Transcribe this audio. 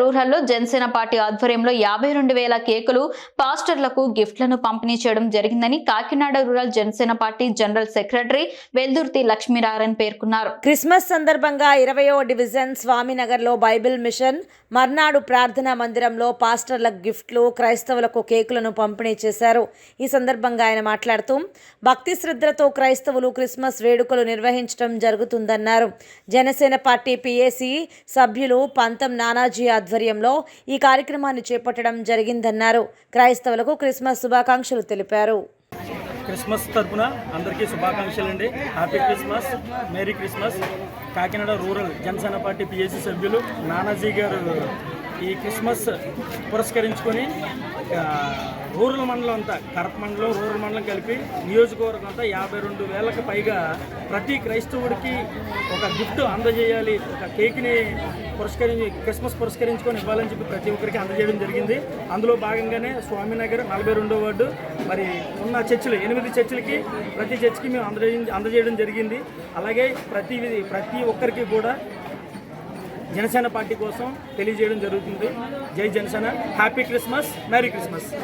రూరల్లో జనసేన పార్టీ ఆధ్వర్యంలో యాభై రెండు వేల కేకులు పాస్టర్లకు గిఫ్ట్లను పంపిణీ చేయడం జరిగిందని Kakinada rural Janasena party general secretary Veldurthi Lakshminarayana పేర్కొన్నారు. క్రిస్మస్ సందర్భంగా ఇరవయో డివిజన్ స్వామినగర్లో బైబిల్ మిషన్ మర్నాడు ప్రార్థనా మందిరంలో పాస్టర్లకు గిఫ్ట్లు క్రైస్తవులకు కేకులను పంపిణీ చేశారు. ఈ సందర్భంగా ఆయన మాట్లాడుతూ భక్తి శ్రద్ధలతో క్రైస్తవులు క్రిస్మస్ వేడుకలు నిర్వహించడం జరుగుతుందన్నారు. జనసేన పార్టీ పిఏసి సభ్యులు పంతం నానాజీ ఆధ్వర్యంలో ఈ కార్యక్రమాన్ని చేపట్టడం జరిగిందన్నారు. క్రైస్తవులకు క్రిస్మస్ శుభాకాంక్షలు తెలిపారు. క్రిస్మస్ తరఫున అందరికీ శుభాకాంక్షలు అండి happy Christmas merry Christmas. Kakinada rural Janasena party PSC సభ్యులు నానాజీ గారు ఈ క్రిస్మస్ పురస్కరించుకొని రూరల్ మండలం అంతా కరప మండలం రూరల్ మండలం కలిపి నియోజకవర్గం అంతా యాభై రెండు వేలకు పైగా ప్రతి క్రైస్తవుడికి ఒక గిఫ్ట్ అందజేయాలి ఒక కేక్ని పురస్కరించి క్రిస్మస్ పురస్కరించుకొని ఇవ్వాలని చెప్పి ప్రతి ఒక్కరికి అందజేయడం జరిగింది. అందులో భాగంగానే స్వామినగర్ నలభై రెండో వార్డు మరి ఉన్న చర్చిలు ఎనిమిది చర్చిలకి ప్రతి చర్చికి మేము అందజే అందజేయడం జరిగింది. అలాగే ప్రతి ప్రతి ఒక్కరికి కూడా జనసేన పార్టీ కోసం తెలియజేయడం జరుగుతుంది. జై Janasena. Happy Christmas merry Christmas